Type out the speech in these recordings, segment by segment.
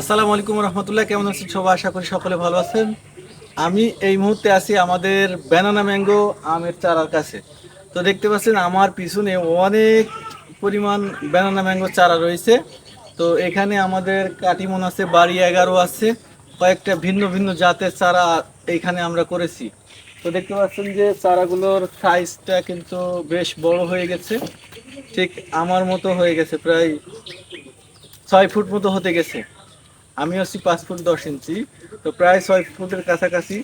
আসসালামু আলাইকুম রহমতুল্লাহ, কেমন আছেন সবাই? আশা করি সকলে ভালো আছেন। আমি এই মুহূর্তে আছি আমাদের ব্যানানা ম্যাঙ্গো আমের চারার কাছে। তো দেখতে পাচ্ছেন আমার পিছনে অনেক পরিমাণ ব্যানানা ম্যাঙ্গো চারা রয়েছে। তো এখানে আমাদের কাটিমন আছে, বাড়ি এগারো আছে, কয়েকটা ভিন্ন ভিন্ন জাতের চারা এইখানে আমরা করেছি। তো দেখতে পাচ্ছেন যে চারাগুলোর সাইজটা কিন্তু বেশ বড় হয়ে গেছে। ঠিক আমার মতো হয়ে গেছে, প্রায় ছয় ফুট মতো হতে গেছে। আমি হচ্ছি পাঁচ ফুট দশ ইঞ্চি, তো প্রায় ছয় ফুটের কাছাকাছি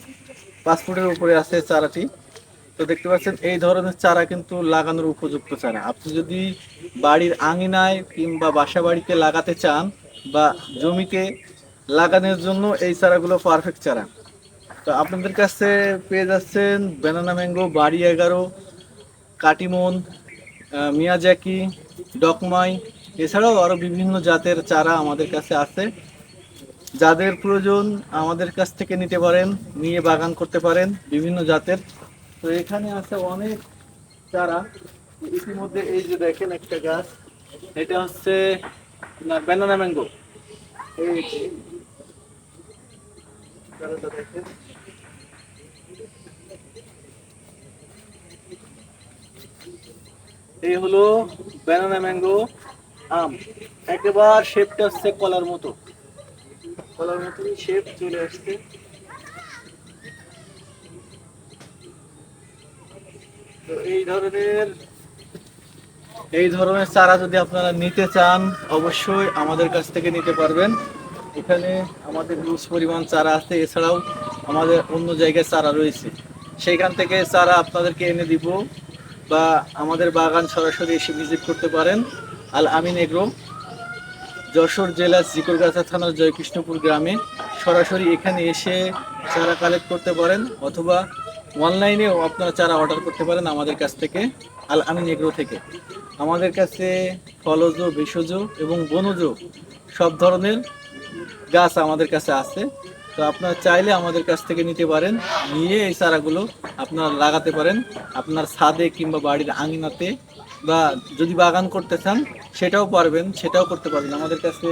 পাঁচ ফুটের উপরে আছে চারাটি। তো দেখতে পাচ্ছেন, এই ধরনের চারা কিন্তু লাগানোর উপযুক্ত চারা। আপনি যদি বাড়ির আঙিনায় কিংবা বাসা বাড়িতে লাগাতে চান বা জমিতে লাগানোর জন্য এই চারাগুলো পারফেক্ট চারা। তো আপনাদের কাছে পেয়ে যাচ্ছেন ব্যানানা ম্যাঙ্গো বাড়ি এগারো, কাটিমন মিয়াজাকি, ডকমাই, এছাড়াও আরও বিভিন্ন জাতের চারা আমাদের কাছে আছে। যাদের প্রয়োজন আমাদের কাছ থেকে নিতে পারেন, নিয়ে বাগান করতে পারেন, বিভিন্ন জাতের। তো এখানে আছে অনেক চারা। ইতিমধ্যে এই যে দেখেন একটা গাছ, এটা হচ্ছে ব্যানানা ম্যাঙ্গো দেখেন। এই হলো ব্যানানা ম্যাঙ্গো আম। একেবার শেপটা হচ্ছে কলার মতো। কলার মতনই শেপ চলে আসছে। এই ধরনের এই ধরনের চারা যদি আপনারা নিতে চান, অবশ্যই আমাদের কাছ থেকে নিতে পারবেন। এখানে আমাদের হিউজ পরিমাণ চারা আছে। এছাড়াও আমাদের অন্য জায়গায় চারা রয়েছে। সেইখান থেকে চারা আপনাদেরকে এনে দিব বা আমাদের বাগান সরাসরি এসে ভিজিট করতে পারেন। আল আমিন এগ্রো। যশোর জেলার জিকরগাছা থানার জয়কৃষ্ণপুর গ্রামে সরাসরি এখানে এসে চারা কালেক্ট করতে পারেন অথবা অনলাইনেও আপনারা চারা অর্ডার করতে পারেন আমাদের কাছ থেকে, আল আমিন এগ্রো থেকে। আমাদের কাছে ফলজ, ভেষজ এবং বনজ সব ধরনের গাছ আমাদের কাছে আছে। তো আপনারা চাইলে আমাদের কাছ থেকে নিতে পারেন, নিয়ে এই চারাগুলো আপনারা লাগাতে পারেন। আপনার ছাদে কিংবা বাড়ির আঙিনাতে বা যদি বাগান করতে চান, সেটাও পারবেন, সেটাও করতে পারবেন। আমাদের কাছে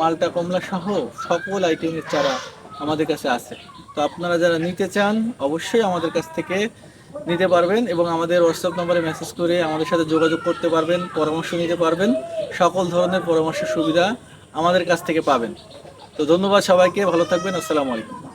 মালটা কমলা সহ সকল আইটেমের চারা আমাদের কাছে আছে। তো আপনারা যারা নিতে চান, অবশ্যই আমাদের কাছ থেকে নিতে পারবেন এবং আমাদের হোয়াটসঅ্যাপ নম্বরে মেসেজ করে আমাদের সাথে যোগাযোগ করতে পারবেন, পরামর্শ নিতে পারবেন। সকল ধরনের পরামর্শ সুবিধা আমাদের কাছ থেকে পাবেন। তো ধন্যবাদ সবাইকে, ভালো থাকবেন, আসসালামু আলাইকুম।